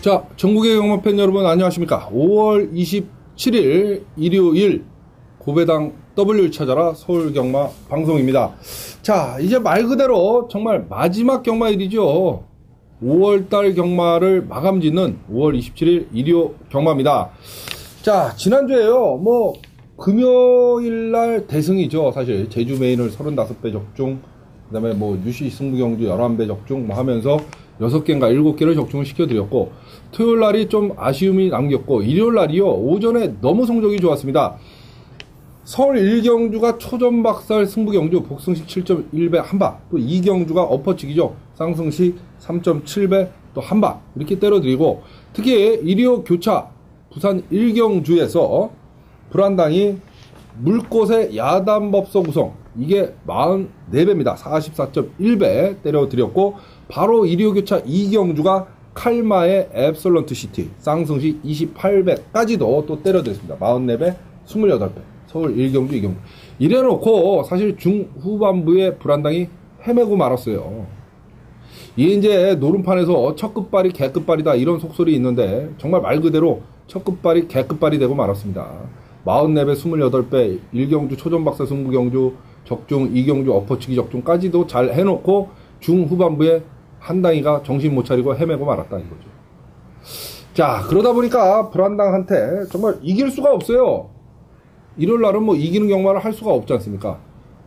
자, 전국의 영화팬 여러분 안녕하십니까? 5월 27일 일요일 고배당 W 찾아라 서울 경마 방송입니다. 자, 이제 말 그대로 정말 마지막 경마일이죠. 5월달 경마를 마감 짓는 5월 27일 일요 경마입니다. 자, 지난주에요. 뭐 금요일 날 대승이죠. 사실 제주 메인을 35배 적중, 그 다음에 뭐 유시 승부경주 11배 적중 뭐 하면서 6개인가 7개를 적중을 시켜드렸고 토요일 날이 좀 아쉬움이 남겼고 일요일 날이요. 오전에 너무 성적이 좋았습니다. 서울 1경주가 초전 박살 승부 경주 복승식 7.1배 한바 또 2경주가 엎어치기죠. 쌍승식 3.7배 또 한바 이렇게 때려드리고 특히 일요 교차 부산 1경주에서 불안당이 물꽃의 야단법석 구성 이게 44배입니다. 44.1배 때려드렸고 바로 일요교차 이경주가 칼마의 앱솔런트 시티 쌍승시 28배까지도 또 때려드렸습니다. 44배, 28배 서울 1경주 2경주 이래놓고 사실 중후반부에 불안당이 헤매고 말았어요. 이게 이제 노름판에서 첫 끝발이 개 끝발이다 이런 속설이 있는데 정말 말 그대로 첫 끝발이 개 끝발이 되고 말았습니다. 44배, 28배, 1경주 초전박사 승부경주 적중, 2경주 엎어치기 적중까지도 잘 해놓고 중후반부에 한당이가 정신 못 차리고 헤매고 말았다 이거죠. 자 그러다 보니까 불안당한테 정말 이길 수가 없어요. 일요일 날은 뭐 이기는 경마를 할 수가 없지 않습니까?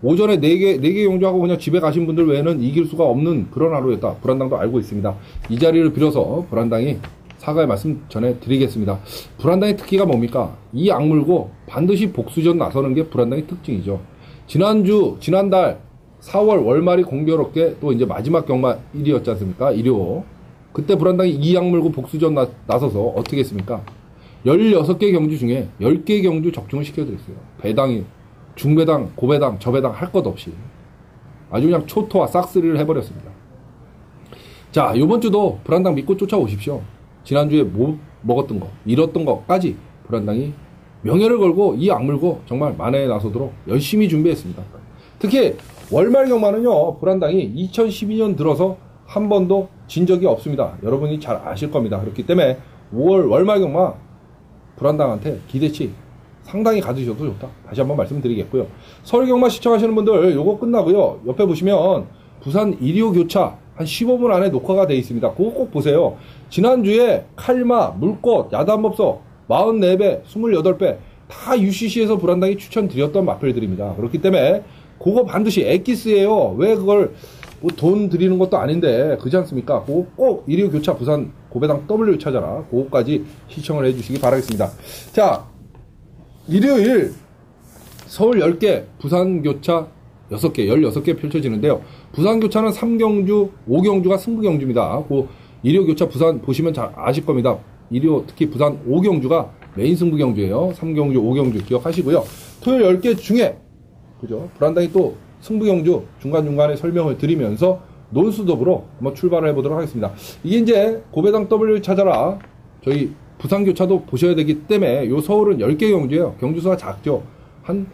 오전에 4개, 4개 경주하고 그냥 집에 가신 분들 외에는 이길 수가 없는 그런 하루였다. 불안당도 알고 있습니다. 이 자리를 빌어서 불안당이 사과의 말씀 전해드리겠습니다. 불안당의 특기가 뭡니까? 이 악물고 반드시 복수전 나서는 게 불안당의 특징이죠. 지난주, 지난달 4월 월말이 공교롭게 또 이제 마지막 경마 일이었지 않습니까? 일요. 그때 불안당이 이 악물고 복수전 나, 나서서 어떻게 했습니까? 16개 경주 중에 10개 경주 적중을 시켜드렸어요. 배당이, 중배당, 고배당, 저배당 할 것 없이. 아주 그냥 초토화 싹쓸이를 해버렸습니다. 자, 요번 주도 불안당 믿고 쫓아오십시오. 지난주에 뭐 먹었던 거, 잃었던 것까지 불안당이 명예를 걸고 이 악물고 정말 만회에 나서도록 열심히 준비했습니다. 특히 월말 경마는요, 불안당이 2012년 들어서 한 번도 진 적이 없습니다. 여러분이 잘 아실 겁니다. 그렇기 때문에 5월 월말 경마 불안당한테 기대치 상당히 가지셔도 좋다. 다시 한번 말씀드리겠고요. 서울 경마 시청하시는 분들 요거 끝나고요. 옆에 보시면 부산 1호 교차 한 15분 안에 녹화가 되어 있습니다. 그거 꼭 보세요. 지난주에 칼마, 물꽃, 야단법석 44배, 28배 다 UCC에서 불안당이 추천드렸던 마필들입니다. 그렇기 때문에 그거 반드시 엑기스예요. 왜 그걸 뭐 돈 드리는 것도 아닌데 그지 않습니까? 그거 꼭 1호 교차 부산 고배당 W 찾아라. 그거까지 시청을 해주시기 바라겠습니다. 자, 일요일 서울 10개, 부산 교차 6개, 16개 펼쳐지는데요. 부산 교차는 3경주, 5경주가 승부경주입니다. 그 일요 교차 부산 보시면 잘 아실 겁니다. 일요 특히 부산 5경주가 메인 승부 경주예요. 3경주, 5경주 기억하시고요. 토요일 10개 중에 그죠? 불안당이 또 승부 경주 중간중간에 설명을 드리면서 논수dob으로 한번 출발을 해보도록 하겠습니다. 이게 이제 고배당 W 찾아라. 저희 부산교차도 보셔야 되기 때문에 요 서울은 10개 경주예요. 경주수가 작죠. 한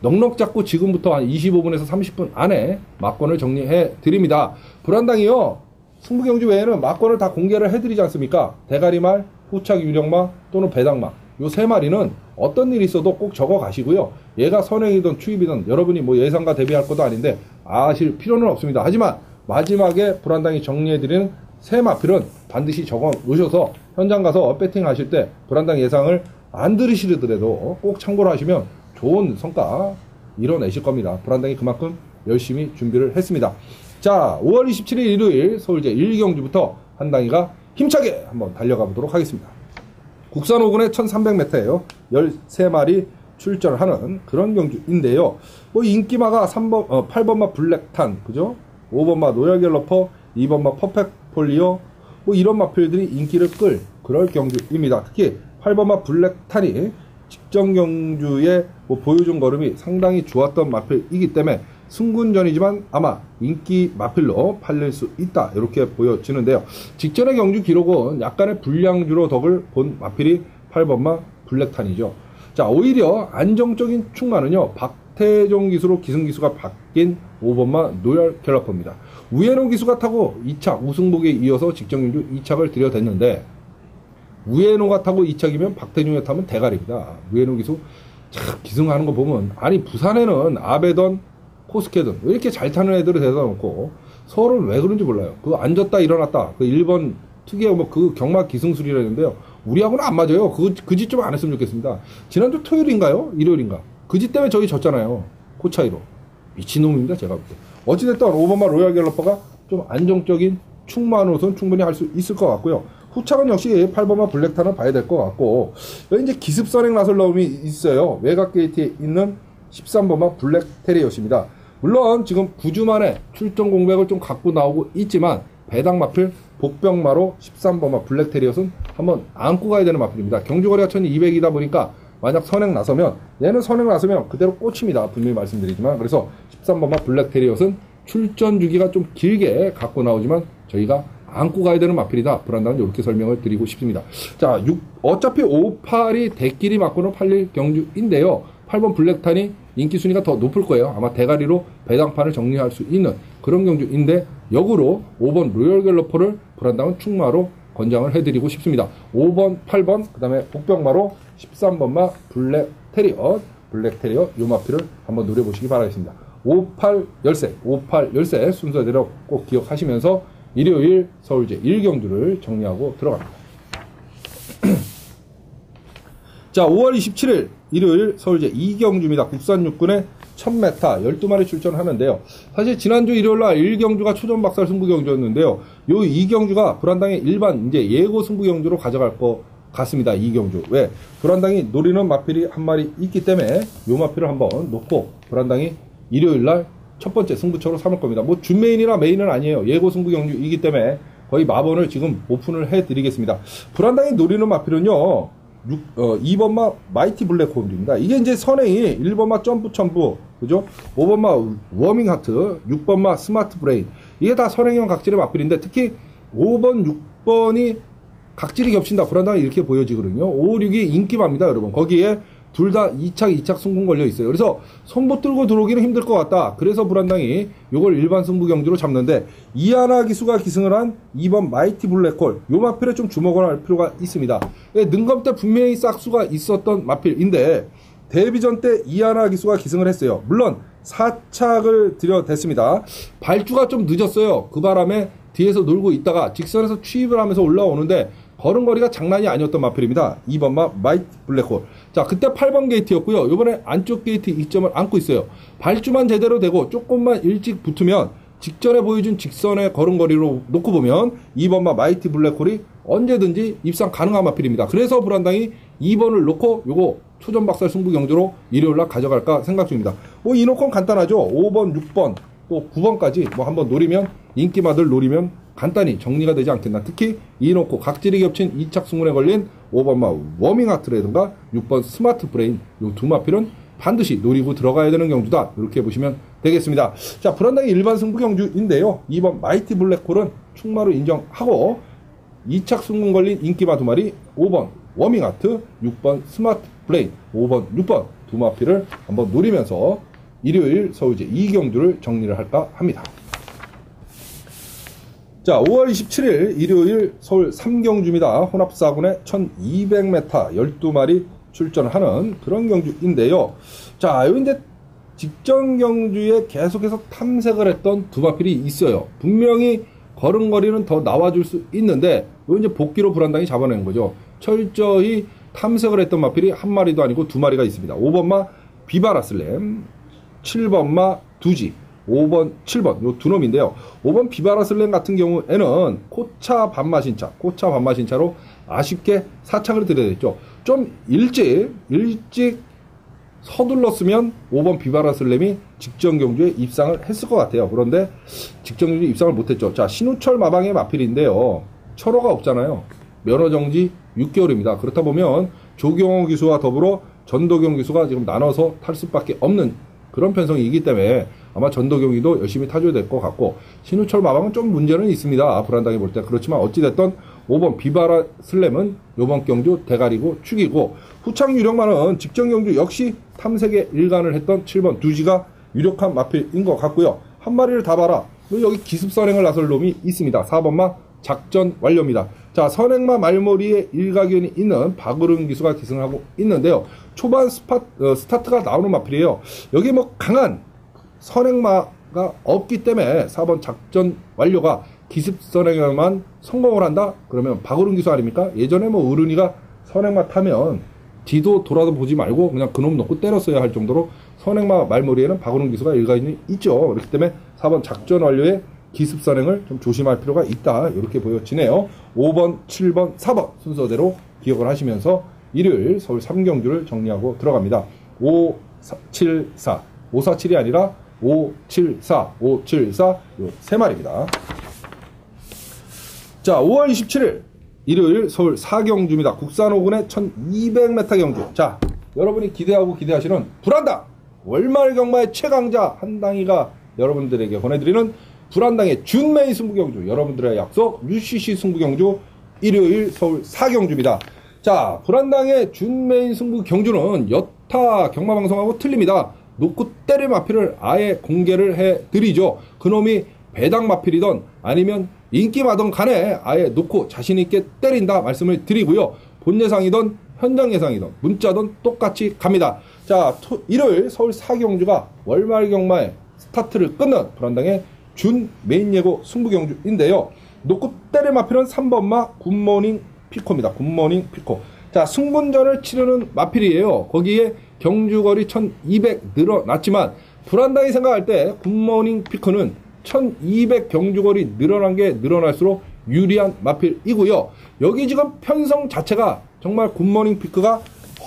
넉넉 잡고 지금부터 한 25분에서 30분 안에 막권을 정리해 드립니다. 불안당이요. 승부경주 외에는 막권을 다 공개를 해드리지 않습니까? 대가리말, 후착 유령마 또는 배당마 요세 마리는 어떤 일이 있어도 꼭 적어 가시고요. 얘가 선행이든 추입이든 여러분이 뭐 예상과 대비할 것도 아닌데 아실 필요는 없습니다. 하지만 마지막에 불안당이 정리해드리는 세 마필은 반드시 적어 놓으셔서 현장 가서 배팅 하실 때 불안당 예상을 안 들으시더라도 꼭 참고를 하시면 좋은 성과 이뤄내실 겁니다. 불안당이 그만큼 열심히 준비를 했습니다. 자, 5월 27일 일요일 서울제 1경주부터 한당이가 힘차게 한번 달려가 보도록 하겠습니다. 국산 5군의 1300m예요. 13마리 출전하는 그런 경주인데요. 뭐 인기마가 3번, 어, 8번마 블랙탄, 그죠? 5번마 노열 갤러퍼, 2번마 퍼펙트 폴리오, 뭐 이런 마필들이 인기를 끌 그럴 경주입니다. 특히 8번마 블랙탄이 직전 경주에 뭐 보여준 걸음이 상당히 좋았던 마필이기 때문에 승군전이지만 아마 인기 마필로 팔릴 수 있다 이렇게 보여지는데요. 직전의 경주 기록은 약간의 불량주로 덕을 본 마필이 8번마 블랙탄이죠. 자 오히려 안정적인 충만은요 박태종 기수로 기승기수가 바뀐 5번마 노열 갤러퍼입니다. 우에논 기수가 타고 2차 우승복에 이어서 직전 경주 2착을 들여댔는데 우에노가 타고 2착이면 박태중이 타면 대가리입니다. 우에노 기수 참 기승하는 거 보면 아니 부산에는 아베던 코스케든 왜 이렇게 잘 타는 애들을 대다 놓고 서울은 왜 그런지 몰라요. 그 앉았다 일어났다 그 1번 특유의 뭐 그 경마 기승술이라는데요. 우리하고는 안 맞아요. 그, 그 짓 좀 안 했으면 좋겠습니다. 지난주 토요일인가요? 일요일인가? 그 짓 때문에 저희 졌잖아요. 그 차이로. 미친놈입니다, 제가 볼 때. 어찌됐든 5번마 로얄 갤러퍼가 좀 안정적인 충만 호선 충분히 할 수 있을 것 같고요. 후차은 역시 8번마 블랙탄을 봐야 될 것 같고, 이제 기습선행 나설러움이 있어요. 외곽 게이트에 있는 13번마 블랙 테리엇입니다. 물론 지금 9주 만에 출전 공백을 좀 갖고 나오고 있지만, 배당 마필 복병마로 13번마 블랙 테리엇은 한번 안고 가야 되는 마필입니다. 경주거리가 1200이다 보니까 만약 선행 나서면 얘는 선행 나서면 그대로 꽂힙니다. 분명히 말씀드리지만 그래서 13번마 블랙 테리엇은 출전 주기가 좀 길게 갖고 나오지만 저희가 안고 가야 되는 마필이다. 불안다는 이렇게 설명을 드리고 싶습니다. 자, 6, 어차피 5, 8이 대끼리 맞고는 팔릴 경주인데요. 8번 블랙탄이 인기 순위가 더 높을 거예요. 아마 대가리로 배당판을 정리할 수 있는 그런 경주인데 역으로 5번 로열 갤러퍼를 불안당은 충마로 권장을 해드리고 싶습니다. 5번, 8번, 그 다음에 복병마로 13번마 블랙 테리어, 블랙 테리어 요마피를 한번 노려보시기 바라겠습니다. 58 열쇠, 58 열쇠 순서대로 꼭 기억하시면서 일요일 서울제 1경주를 정리하고 들어갑니다. 자, 5월 27일 일요일 서울제 2경주입니다. 국산 육군의 1000m 12마리 출전하는데요. 사실 지난주 일요일 날 1경주가 초전 박살 승부 경주였는데요. 요 2경주가 불안당의 일반 이제 예고 승부 경주로 가져갈 것 같습니다. 2경주. 왜? 불안당이 노리는 마필이 한 마리 있기 때문에 요 마필을 한번 놓고 불안당이 일요일 날 첫 번째 승부처로 삼을 겁니다. 뭐 준메인이나 메인은 아니에요. 예고 승부 경주이기 때문에 거의 마번을 지금 오픈을 해 드리겠습니다. 불안당이 노리는 마필은요. 6, 어, 2번마 마이티 블랙홀입니다. 이게 이제 선행이 1번마 점프 첨부, 그죠? 5번마 워밍 하트, 6번마 스마트 브레인. 이게 다 선행형 각질의 마필인데 특히 5번, 6번이 각질이 겹친다. 불안당이 이렇게 보여지거든요. 5, 6이 인기마입니다, 여러분. 거기에 둘 다 2착, 2착 승부 걸려 있어요. 그래서 손못 들고 들어오기는 힘들 것 같다. 그래서 불안당이 이걸 일반 승부 경주로 잡는데 이하나 기수가 기승을 한 2번 마이티 블랙홀 요 마필에 좀 주목을 할 필요가 있습니다. 예, 능검 때 분명히 싹수가 있었던 마필인데 데뷔전 때 이하나 기수가 기승을 했어요. 물론 4착을 들여댔습니다. 발주가 좀 늦었어요. 그 바람에 뒤에서 놀고 있다가 직선에서 취입을 하면서 올라오는데 걸음거리가 장난이 아니었던 마필입니다. 2번 마 마이트 블랙홀. 자, 그때 8번 게이트였고요. 이번에 안쪽 게이트 2점을 안고 있어요. 발주만 제대로 되고 조금만 일찍 붙으면 직전에 보여준 직선의 걸음거리로 놓고 보면 2번 마 마이티 블랙홀이 언제든지 입상 가능한 마필입니다. 그래서 불안당이 2번을 놓고 요거 초전 박살 승부 경주로 일요일날 가져갈까 생각 중입니다. 뭐 이노콘 간단하죠. 5번, 6번, 또 9번까지 뭐 한번 노리면 인기마들 노리면 간단히 정리가 되지 않겠나. 특히 이놓고 각질이 겹친 2착 승문에 걸린 5번마 워밍하트라든가 6번 스마트 브레인 요두 마필은 반드시 노리고 들어가야 되는 경주다. 이렇게 보시면 되겠습니다. 자, 불안당의 일반 승부 경주인데요. 2번 마이티 블랙홀은 충마로 인정하고 2착 승문 걸린 인기마 두 마리 5번 워밍하트 6번 스마트 브레인 5번 6번 두 마필을 한번 노리면서 일요일 서울제 2경주를 정리를 할까 합니다. 자, 5월 27일 일요일 서울 3경주입니다. 혼합사군의 1200m 12마리 출전하는 그런 경주인데요. 자, 여기 이제 직전 경주에 계속해서 탐색을 했던 두 마필이 있어요. 분명히 걸음거리는 더 나와줄 수 있는데, 요 이제 복귀로 불안당이 잡아낸 거죠. 철저히 탐색을 했던 마필이 한 마리도 아니고 두 마리가 있습니다. 5번마 비바라슬렘, 7번마 두지, 5번, 7번 요 두 놈인데요. 5번 비바라슬렘 같은 경우에는 코차 반마신차, 코차 반마신차로 아쉽게 사착을 들여야겠죠. 좀 일찍 일찍 서둘렀으면 5번 비바라슬렘이 직전 경주에 입상을 했을 것 같아요. 그런데 직전 경주에 입상을 못했죠. 자 신우철 마방의 마필인데요. 철호가 없잖아요. 면허 정지 6개월입니다. 그렇다 보면 조경호 기수와 더불어 전도경 기수가 지금 나눠서 탈 수밖에 없는 그런 편성이기 때문에 아마 전도경이도 열심히 타줘야 될 것 같고 신우철 마방은 좀 문제는 있습니다. 불안당해 볼 때. 그렇지만 어찌됐든 5번 비바라 슬램은 요번 경주 대가리고 축이고 후창 유력만은 직전 경주 역시 탐색에 일관을 했던 7번 두지가 유력한 마필인 것 같고요. 한 마리를 다 봐라. 여기 기습 선행을 나설 놈이 있습니다. 4번만 작전 완료입니다. 자, 선행마 말머리에 일가견이 있는 박으름 기수가 기승을 하고 있는데요. 초반 스파, 어, 스타트가 나오는 마필이에요. 여기 뭐 강한 선행마가 없기 때문에 4번 작전 완료가 기습 선행에만 성공을 한다? 그러면 박으름 기수 아닙니까? 예전에 뭐 어른이가 선행마 타면 뒤도 돌아도 보지 말고 그냥 그놈 놓고 때렸어야 할 정도로 선행마 말머리에는 박으름 기수가 일가견이 있죠. 그렇기 때문에 4번 작전 완료에 기습 선행을 좀 조심할 필요가 있다. 이렇게 보여지네요. 5번, 7번, 4번 순서대로 기억을 하시면서 일요일 서울 3경주를 정리하고 들어갑니다. 5, 7, 4. 5, 4, 7이 아니라 5, 7, 4, 5, 7, 4. 요세 마리입니다. 자, 5월 27일 일요일 서울 4경주입니다. 국산 5군의 1200m 경주. 자, 여러분이 기대하고 기대하시는 불안다 월말 경마의 최강자 한당이가 여러분들에게 보내드리는 불안당의 준메인 승부 경주 여러분들의 약속 UCC 승부 경주 일요일 서울 4경주입니다. 자 불안당의 준메인 승부 경주는 여타 경마방송하고 틀립니다. 놓고 때릴 마필을 아예 공개를 해드리죠. 그놈이 배당 마필이던 아니면 인기마던 간에 아예 놓고 자신있게 때린다 말씀을 드리고요. 본 예상이던 현장 예상이던 문자든 똑같이 갑니다. 자 토, 일요일 서울 4경주가 월말 경마의 스타트를 끊는 불안당의 준 메인 예고 승부 경주인데요. 놓고 때려 마필은 3번마 굿모닝 피코입니다. 굿모닝 피코. 자, 승분전을 치르는 마필이에요. 거기에 경주거리 1200 늘어났지만 불안당이 생각할 때 굿모닝 피코는 1200 경주거리 늘어난 게 늘어날수록 유리한 마필이고요. 여기 지금 편성 자체가 정말 굿모닝 피크가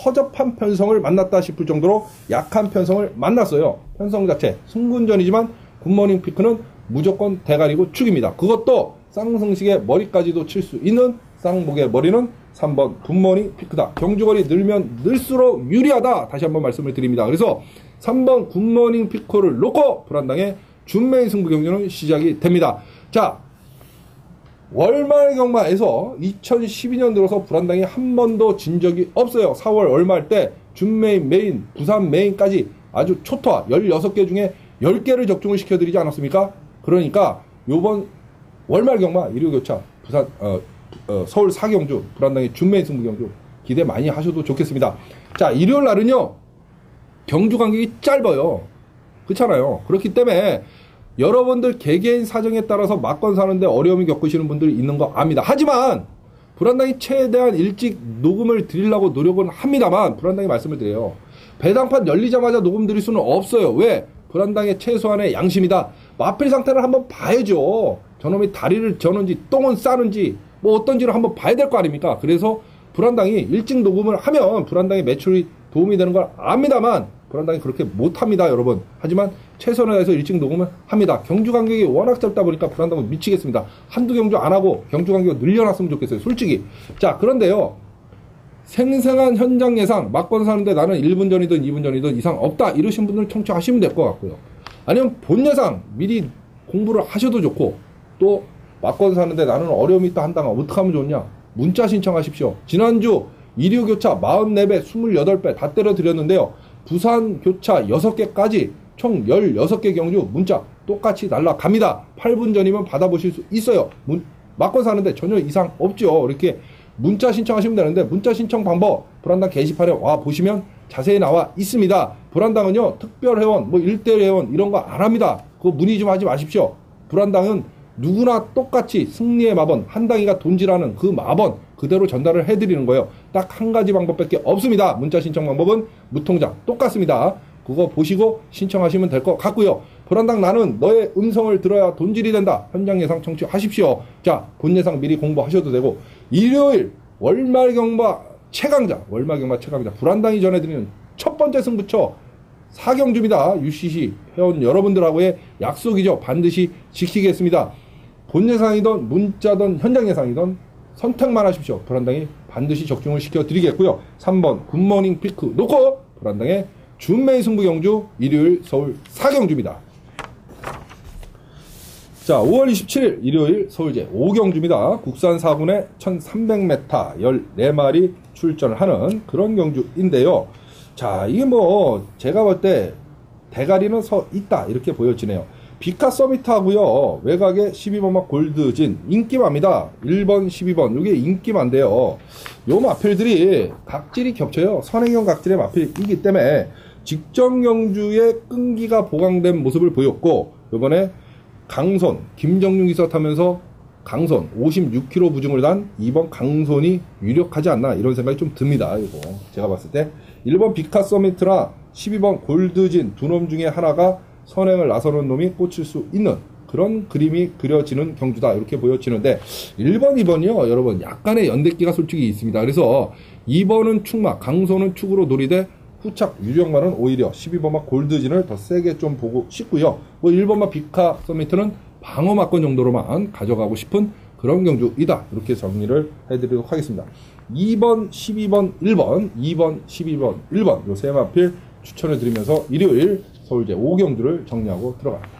허접한 편성을 만났다 싶을 정도로 약한 편성을 만났어요. 편성 자체 승분전이지만 굿모닝 피크는 무조건 대가리고 축입니다. 그것도 쌍승식의 머리까지도 칠 수 있는 쌍목의 머리는 3번 굿모닝 피크다. 경주거리 늘면 늘수록 유리하다. 다시 한번 말씀을 드립니다. 그래서 3번 굿모닝 피크를 놓고 불안당의 준메인 승부 경주는 시작이 됩니다. 자, 월말 경마에서 2012년 들어서 불안당이 한 번도 진 적이 없어요. 4월 월말 때 준메인, 메인, 부산 메인까지 아주 초토화 16개 중에 10개를 적중을 시켜드리지 않았습니까? 그러니까 요번 월말 경마 일요 교차 부산 어, 어, 서울 사경주 불안당의 준메인 승부 경주 기대 많이 하셔도 좋겠습니다. 자 일요일 날은요 경주 간격이 짧아요. 그렇잖아요. 그렇기 때문에 여러분들 개개인 사정에 따라서 막건 사는데 어려움이 겪으시는 분들이 있는 거 압니다. 하지만 불안당이 최대한 일찍 녹음을 드리려고 노력은 합니다만 불안당이 말씀을 드려요. 배당판 열리자마자 녹음 드릴 수는 없어요. 왜? 불안당의 최소한의 양심이다. 마필 상태를 한번 봐야죠. 저놈이 다리를 저는지 똥은 싸는지 뭐 어떤지를 한번 봐야 될 거 아닙니까? 그래서 불안당이 일찍 녹음을 하면 불안당의 매출이 도움이 되는 걸 압니다만 불안당이 그렇게 못합니다 여러분. 하지만 최선을 다해서 일찍 녹음을 합니다. 경주 간격이 워낙 짧다 보니까 불안당은 미치겠습니다. 한두 경주 안 하고 경주 간격을 늘려놨으면 좋겠어요 솔직히. 자 그런데요. 생생한 현장 예상 막건 사는데 나는 1분 전이든 2분 전이든 이상 없다 이러신 분들 청취하시면 될 것 같고요. 아니면 본 예상 미리 공부를 하셔도 좋고 또 막건 사는데 나는 어려움이 있다 한다면 어떻게 하면 좋냐 문자 신청하십시오. 지난주 일요 교차 44배 28배 다 때려 드렸는데요. 부산 교차 6개까지 총 16개 경주 문자 똑같이 날라갑니다. 8분 전이면 받아보실 수 있어요. 문, 막건 사는데 전혀 이상 없죠. 이렇게 문자 신청하시면 되는데 문자 신청 방법 불안당 게시판에 와 보시면 자세히 나와 있습니다. 불안당은요 특별 회원 뭐 일대 회원 이런 거 안 합니다. 그거 문의 좀 하지 마십시오. 불안당은 누구나 똑같이 승리의 마번 한당이가 돈지라는 그 마번 그대로 전달을 해드리는 거예요. 딱 한 가지 방법밖에 없습니다. 문자 신청 방법은 무통장 똑같습니다. 그거 보시고 신청하시면 될 것 같고요. 불안당 나는 너의 음성을 들어야 돈질이 된다. 현장 예상 청취하십시오. 자, 본 예상 미리 공부하셔도 되고 일요일 월말 경마 최강자, 월말 경마 최강자 불안당이 전해드리는 첫 번째 승부처 사경주입니다. UCC 회원 여러분들하고의 약속이죠. 반드시 지키겠습니다. 본 예상이든 문자든 현장 예상이든 선택만 하십시오. 불안당이 반드시 적중을 시켜드리겠고요. 3번 굿모닝 피크 놓고 불안당의 준메이 승부 경주 일요일 서울 사경주입니다. 자, 5월 27일 일요일 서울제 5경주입니다. 국산 4군에 1300m 14마리 출전을 하는 그런 경주인데요. 자, 이게 뭐 제가 볼 때 대가리는 서 있다 이렇게 보여지네요. 비카 서미트하고요. 외곽에 12번마 골드진 인기마입니다. 1번, 12번. 이게 인기마인데요. 요 마필들이 각질이 겹쳐요. 선행형 각질의 마필이기 때문에 직전 경주에 끈기가 보강된 모습을 보였고 이번에 강손 김정윤 기사 타면서 강손 56kg 부중을 단 2번 강손이 유력하지 않나 이런 생각이 좀 듭니다. 이거 제가 봤을 때 1번 비카 서미트나 12번 골드진 두 놈 중에 하나가 선행을 나서는 놈이 꽂힐 수 있는 그런 그림이 그려지는 경주다. 이렇게 보여지는데 1번 2번이요. 여러분 약간의 연대기가 솔직히 있습니다. 그래서 2번은 축마 강소는 축으로 놀이되 후착 유령만은 오히려 12번마 골드진을 더 세게 좀 보고 싶고요. 뭐 1번마 비카 서미트는 방어 막권 정도로만 가져가고 싶은 그런 경주이다. 이렇게 정리를 해드리도록 하겠습니다. 2번 12번 1번 2번 12번 1번 요세 마필 추천해 드리면서 일요일 서울제 5경주를 정리하고 들어갑니다.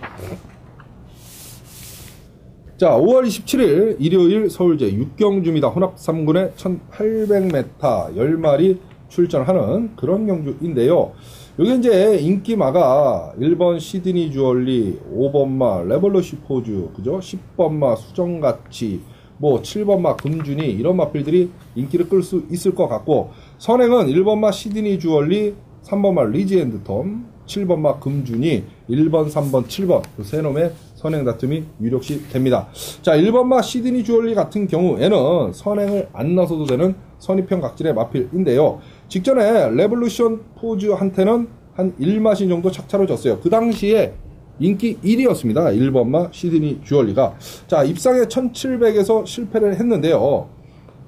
자, 5월 27일 일요일 서울제 6경주입니다. 혼합 3군에 1800m 10마리 출전하는 그런 경주인데요. 여기 이제 인기마가 1번 시드니 주얼리, 5번마 레볼루시 포즈, 그죠? 10번마 수정가치, 뭐 7번마 금준이 이런 마필들이 인기를 끌 수 있을 것 같고 선행은 1번마 시드니 주얼리, 3번마 리지앤드 톰, 7번마 금준이 1번, 3번, 7번 그 세 놈의 선행 다툼이 유력시 됩니다. 자, 1번마 시드니 주얼리 같은 경우에는 선행을 안 나서도 되는 선입형 각질의 마필인데요. 직전에 레볼루션 포즈한테는 한 1마신 정도 착차로 졌어요. 그 당시에 인기 1위였습니다. 1번마 시드니 주얼리가. 자, 입상에 1700에서 실패를 했는데요.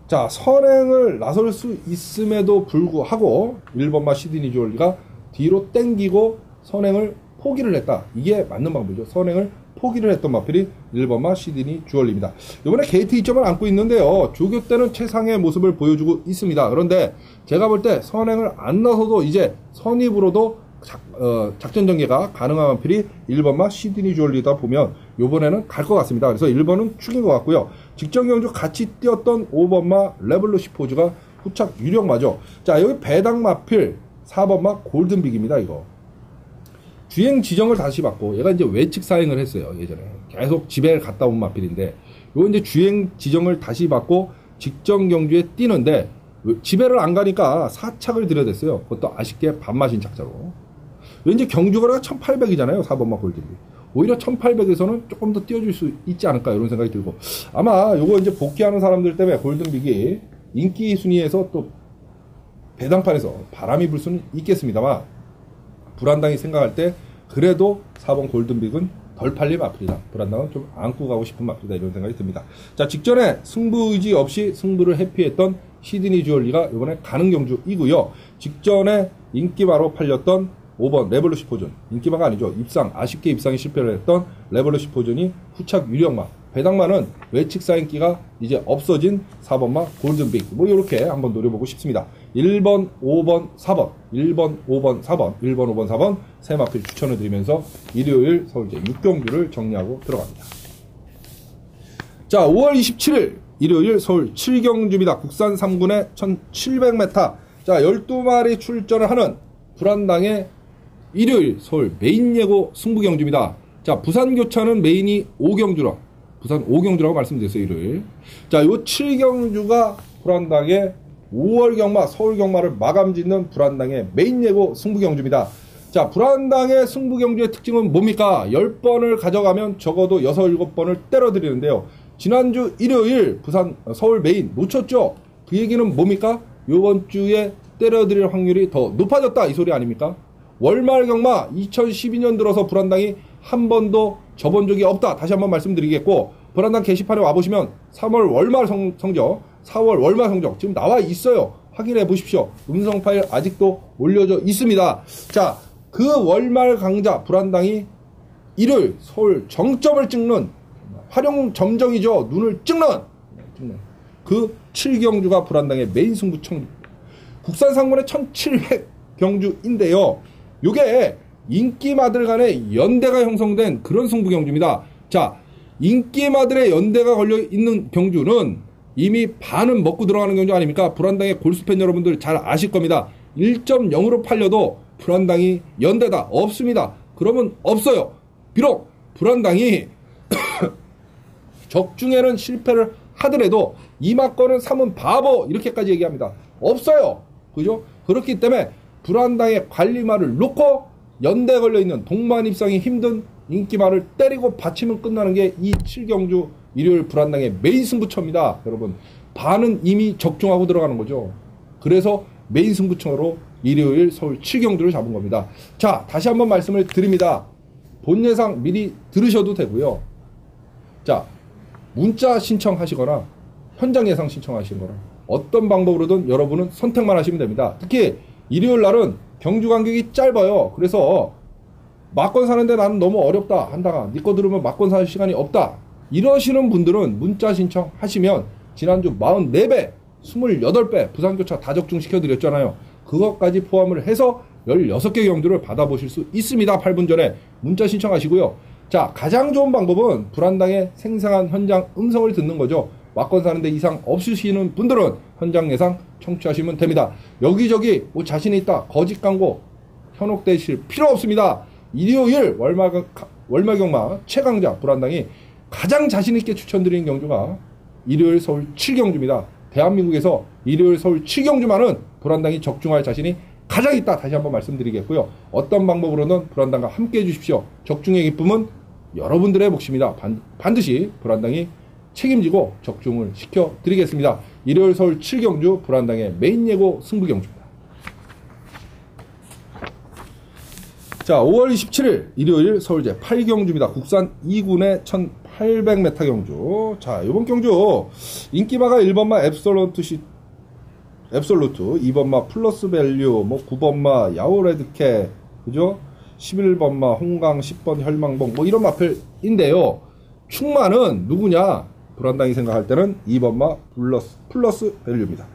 자, 선행을 나설 수 있음에도 불구하고 1번마 시드니 주얼리가 뒤로 땡기고 선행을 포기를 했다. 이게 맞는 방법이죠. 선행을 포기를 했던 마필이 1번마 시드니 주얼리입니다. 이번에 게이트 2점을 안고 있는데요. 조교 때는 최상의 모습을 보여주고 있습니다. 그런데 제가 볼 때 선행을 안 나서도 이제 선입으로도 작, 어, 작전 전개가 가능한 마필이 1번마 시드니 주얼리다 보면 이번에는 갈 것 같습니다. 그래서 1번은 축인 것 같고요. 직전 경주 같이 뛰었던 5번마 레블루시 포즈가 후착 유력마죠. 자 여기 배당 마필 4번마 골든빅입니다, 이거. 주행 지정을 다시 받고, 얘가 이제 외측 사행을 했어요, 예전에. 계속 집에 갔다 온 마필인데, 요거 이제 주행 지정을 다시 받고, 직전 경주에 뛰는데, 집에를 안 가니까 사착을 들여댔어요. 그것도 아쉽게 반마신 착자로. 왠지 경주거리가 1800이잖아요, 4번마 골든빅. 오히려 1800에서는 조금 더 띄워줄 수 있지 않을까, 이런 생각이 들고. 아마 요거 이제 복귀하는 사람들 때문에 골든빅이 인기 순위에서 또 배당판에서 바람이 불 수는 있겠습니다만 불안당이 생각할 때 그래도 4번 골든빅은 덜 팔림 마필이다. 불안당은 좀 안고 가고 싶은 마필이다. 이런 생각이 듭니다. 자, 직전에 승부 의지 없이 승부를 회피했던 시드니 주얼리가 이번에 가는 경주이고요. 직전에 인기마로 팔렸던 5번 레볼루시 포전 인기마가 아니죠. 입상 아쉽게 입상에 실패를 했던 레볼루시 포전이 후착 유력마 배당만은 외측 사인기가 이제 없어진 4번마 골든빅 뭐 이렇게 한번 노려보고 싶습니다. 1번, 5번, 4번 1번, 5번, 4번 1번, 5번, 4번 세 마필 추천을 드리면서 일요일 서울제 6경주를 정리하고 들어갑니다. 자 5월 27일 일요일 서울 7경주입니다. 국산 3군의 1700m 자 12마리 출전을 하는 불안당의 일요일 서울 메인 예고 승부 경주입니다. 자 부산 교차는 메인이 5경주라 부산 5경주라고 말씀드렸어요, 일요일. 자, 요 7경주가 불안당의 5월 경마, 서울 경마를 마감 짓는 불안당의 메인 예고 승부 경주입니다. 자, 불안당의 승부 경주의 특징은 뭡니까? 10번을 가져가면 적어도 6, 7번을 때려드리는데요. 지난주 일요일 부산 서울 메인 놓쳤죠? 그 얘기는 뭡니까? 요번 주에 때려드릴 확률이 더 높아졌다 이 소리 아닙니까? 월말 경마 2012년 들어서 불안당이 한 번도 접은 적이 없다. 다시 한번 말씀드리겠고 불안당 게시판에 와보시면 3월 월말 성, 성적, 4월 월말 성적 지금 나와 있어요. 확인해 보십시오. 음성 파일 아직도 올려져 있습니다. 자, 그 월말 강자 불안당이 일요일 서울 정점을 찍는 활용 점정이죠. 눈을 찍는, 찍는 그 7경주가 불안당의 메인 승부 청 국산 상권의 1700 경주인데요. 요게 인기마들 간의 연대가 형성된 그런 승부 경주입니다. 자, 인기마들의 연대가 걸려 있는 경주는 이미 반은 먹고 들어가는 경주 아닙니까? 불안당의 골수팬 여러분들 잘 아실 겁니다. 1.0으로 팔려도 불안당이 연대다 없습니다. 그러면 없어요. 비록 불안당이 적중에는 실패를 하더라도 이마권은 삼은 바보 이렇게까지 얘기합니다. 없어요. 그죠? 그렇기 때문에 불안당의 관리말을 놓고 연대 걸려 있는 동반 입상이 힘든 인기말을 때리고 받치면 끝나는 게이 7경주 일요일 불안당의 메인 승부처입니다. 여러분 반은 이미 적중하고 들어가는 거죠. 그래서 메인 승부처로 일요일 서울 7경주를 잡은 겁니다. 자 다시 한번 말씀을 드립니다. 본 예상 미리 들으셔도 되고요. 자 문자 신청하시거나 현장 예상 신청하시거나 어떤 방법으로든 여러분은 선택만 하시면 됩니다. 특히 일요일 날은 경주 간격이 짧아요. 그래서 막권 사는데 나는 너무 어렵다 한다가 니거 들으면 막권 살 시간이 없다 이러시는 분들은 문자 신청하시면 지난주 44배 28배 부산교차 다 적중 시켜드렸잖아요. 그것까지 포함을 해서 16개 경주를 받아보실 수 있습니다. 8분 전에 문자 신청하시고요. 자 가장 좋은 방법은 불안당의 생생한 현장 음성을 듣는 거죠. 막권 사는데 이상 없으시는 분들은 현장 예상 청취하시면 됩니다. 여기저기 뭐 자신이 있다 거짓 광고 현혹되실 필요 없습니다. 일요일 월마, 월마경마 최강자 불안당이 가장 자신있게 추천드리는 경주가 일요일 서울 7경주입니다. 대한민국에서 일요일 서울 7경주만은 불안당이 적중할 자신이 가장 있다. 다시 한번 말씀드리겠고요. 어떤 방법으로는 불안당과 함께 해주십시오. 적중의 기쁨은 여러분들의 몫입니다. 반, 반드시 불안당이 책임지고 적중을 시켜드리겠습니다. 일요일 서울 7경주 불안당의 메인 예고 승부 경주. 자, 5월 27일 일요일 서울 제 8경주입니다. 국산 2군의 1800m 경주. 자, 이번 경주 인기마가 1번마 앱솔루트 시 앱솔루트, 2번마 플러스 밸류, 뭐 9번마 야오 레드케, 그죠? 11번마 홍강, 10번 혈망봉, 뭐 이런 마필인데요. 충만은 누구냐? 불안당이 생각할 때는 2번마 플러스, 플러스 밸류입니다.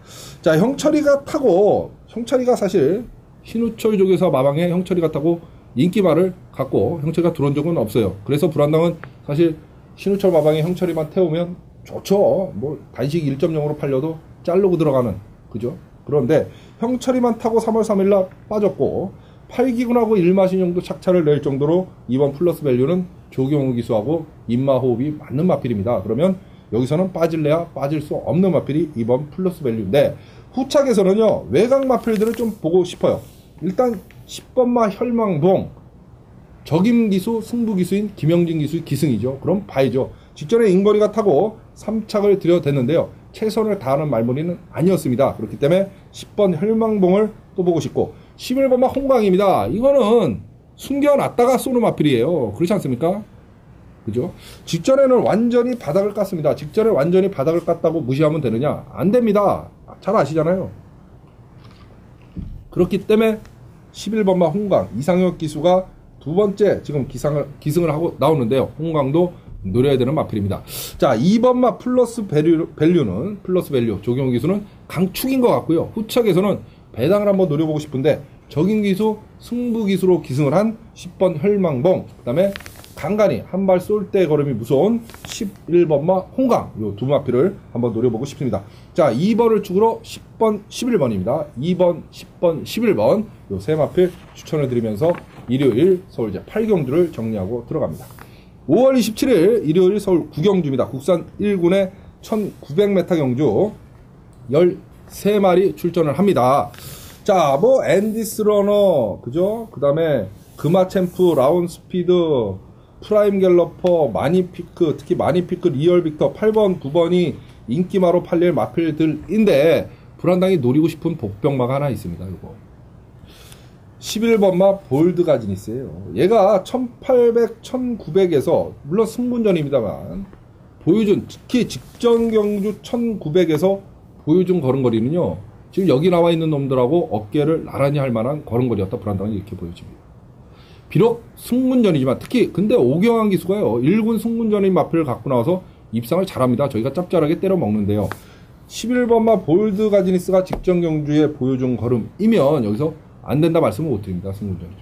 자, 형철이가 타고, 형철이가 사실 신우철족에서 마방에 형철이가 타고 인기말을 갖고 형철이가 들어온 적은 없어요. 그래서 불안당은 사실 신우철 마방에 형철이만 태우면 좋죠. 뭐 단식 1.0으로 팔려도 자르고 들어가는 그죠? 그런데 형철이만 타고 3월 3일 날 빠졌고 8기군하고 1마신 정도 착차를 낼 정도로 이번 플러스 밸류는 조경호 기수하고 입마 호흡이 맞는 마필입니다. 그러면 여기서는 빠질래야 빠질 수 없는 마필이 이번 플러스 밸류인데 후착에서는요 외곽 마필들을 좀 보고 싶어요. 일단 10번마 혈망봉 적임 기수 승부 기수인 김영진 기수 기승이죠. 그럼 봐야죠. 직전에 인거리가 타고 3착을 들여댔는데요. 최선을 다하는 말머리는 아니었습니다. 그렇기 때문에 10번 혈망봉을 또 보고 싶고 11번마 홍광입니다. 이거는 숨겨놨다가 쏘는 마필이에요. 그렇지 않습니까? 그죠? 직전에는 완전히 바닥을 깠습니다. 직전에 완전히 바닥을 깠다고 무시하면 되느냐? 안 됩니다. 잘 아시잖아요. 그렇기 때문에 11번마 홍강 이상혁 기수가 두 번째 지금 기상을, 기승을 하고 나오는데요. 홍강도 노려야 되는 마필입니다. 자, 2번 마 플러스 밸류, 밸류는 플러스 밸류 조경호 기수는 강축인 것 같고요. 후척에서는 배당을 한번 노려보고 싶은데 적인 기수 승부 기수로 기승을 한 10번 혈망봉 그다음에 간간히 한 발 쏠 때 걸음이 무서운 11번마 홍강 요 두 마필을 한번 노려보고 싶습니다. 자 2번을 축으로 10번 11번입니다. 2번 10번 11번 요 세 마필 추천을 드리면서 일요일 서울제 8경주를 정리하고 들어갑니다. 5월 27일 일요일 서울 9경주입니다. 국산 1군의 1900m 경주 13마리 출전을 합니다. 자, 뭐 앤디스 러너, 그죠? 그다음에 금화 챔프, 라운 스피드, 프라임 갤러퍼, 마니피크, 특히 마니피크 리얼 빅터 8번, 9번이 인기마로 팔릴 마필들인데 불안당이 노리고 싶은 복병마가 하나 있습니다. 이거. 11번마 볼드 가지니스예요. 얘가 1800, 1900에서 물론 승분전입니다만 보여준 특히 직전 경주 1900에서 보여준 걸음거리는요. 지금 여기 나와 있는 놈들하고 어깨를 나란히 할 만한 걸음거리였다 불안당이 이렇게 보여집니다. 비록 승문전이지만 특히 근데 오경환 기수가요 1군 승문전인 마필을 갖고 나와서 입상을 잘합니다. 저희가 짭짤하게 때려 먹는데요. 11번마 볼드 가지니스가 직전 경주에 보여준 걸음이면 여기서 안 된다 말씀을 못 드립니다. 승문전이죠.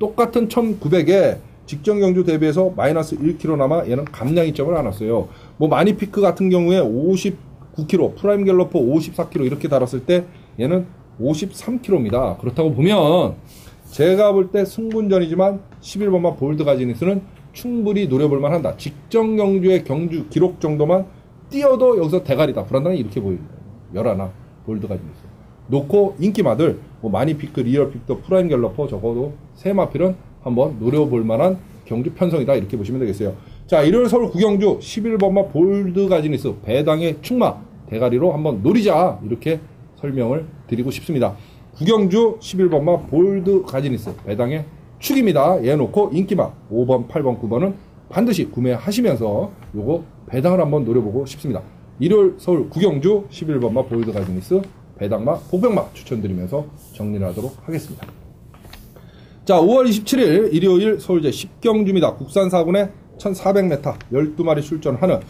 똑같은 1900에 직전 경주 대비해서 마이너스 1kg 남아 얘는 감량 이점을 안 왔어요. 뭐 마니피크 같은 경우에 59kg, 프라임 갤러퍼 54kg 이렇게 달았을 때 얘는 53kg입니다. 그렇다고 보면 제가 볼 때 승분전이지만 11번마 볼드 가지니스는 충분히 노려볼 만한다. 직전 경주의 경주 기록 정도만 뛰어도 여기서 대가리다. 불안당이 이렇게 보입니다. 열하나 볼드가 좀 있어요. 놓고 인기마들 뭐 마니피크, 리얼픽더, 프라임 갤러퍼 적어도 세 마필은 한번 노려볼 만한 경주 편성이다 이렇게 보시면 되겠어요. 자 일요일 서울 구경주 11번마 볼드 가지니스 배당의 충마 대가리로 한번 노리자 이렇게 설명을 드리고 싶습니다. 구경주 11번마 볼드 가지니스 배당의 축입니다. 얘 놓고 인기마 5번, 8번, 9번은 반드시 구매하시면서 요거 배당을 한번 노려보고 싶습니다. 일요일 서울 구경주 11번마 볼드 가지니스 배당마, 복병마 추천드리면서 정리를 하도록 하겠습니다. 자, 5월 27일 일요일 서울제 10경주입니다. 국산 4군에 1400m 12마리 출전하는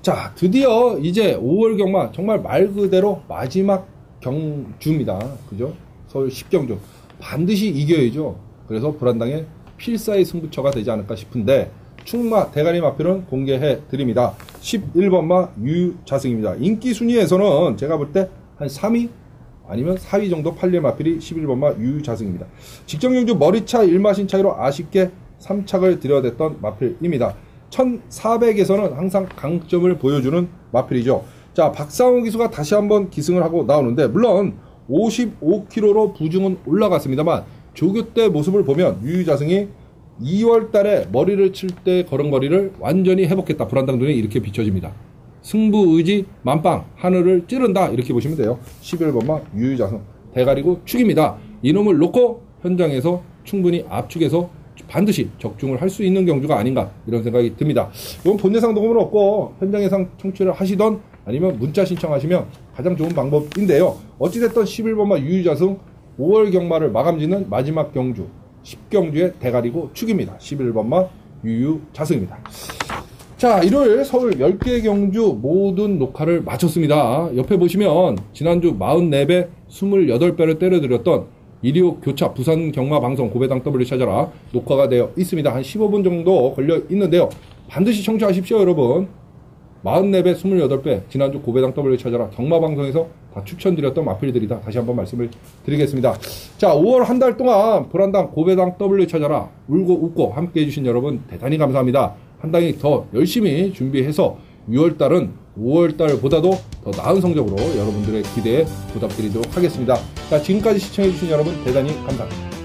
자, 드디어 이제 5월 경마 정말 말 그대로 마지막 경주입니다. 그죠? 서울 10경주 반드시 이겨야죠. 그래서 불안당의 필사의 승부처가 되지 않을까 싶은데 충마 대가리 마표는 공개해 드립니다. 11번마 유자승입니다. 인기 순위에서는 제가 볼때 한 3위 아니면 4위 정도 팔릴 마필이 11번마 유자승입니다. 직전 경주 머리차 1마신 차이로 아쉽게 3착을 들여댔던 마필입니다. 1400에서는 항상 강점을 보여주는 마필이죠. 자, 박상호 기수가 다시 한번 기승을 하고 나오는데, 물론 55kg로 부중은 올라갔습니다만, 조교 때 모습을 보면 유유자승이 2월 달에 머리를 칠 때 걸음걸이를 완전히 회복했다. 불안당 눈에 이렇게 비춰집니다. 승부 의지 만빵 하늘을 찌른다 이렇게 보시면 돼요. 11번마 유유자승 대가리고 축입니다. 이놈을 놓고 현장에서 충분히 압축해서 반드시 적중을 할 수 있는 경주가 아닌가 이런 생각이 듭니다. 이건 본대상 녹음은 없고 현장 예상 청취를 하시던 아니면 문자 신청하시면 가장 좋은 방법인데요. 어찌됐든 11번마 유유자승 5월 경마를 마감짓는 마지막 경주 10경주의 대가리고 축입니다. 11번마 유유자승입니다. 자, 일요일 서울 10개 경주 모든 녹화를 마쳤습니다. 옆에 보시면 지난주 44배, 28배를 때려드렸던 일요 교차 부산 경마 방송 고배당 W 찾아라 녹화가 되어 있습니다. 한 15분 정도 걸려 있는데요. 반드시 청취하십시오, 여러분. 44배, 28배, 지난주 고배당 W 찾아라 경마 방송에서 다 추천드렸던 마필들이다. 다시 한번 말씀을 드리겠습니다. 자, 5월 한 달 동안 불안당 고배당 W 찾아라 울고 웃고 함께 해주신 여러분 대단히 감사합니다. 한 달이 더 열심히 준비해서 6월달은 5월달보다도 더 나은 성적으로 여러분들의 기대에 보답드리도록 하겠습니다. 자, 지금까지 시청해주신 여러분 대단히 감사합니다.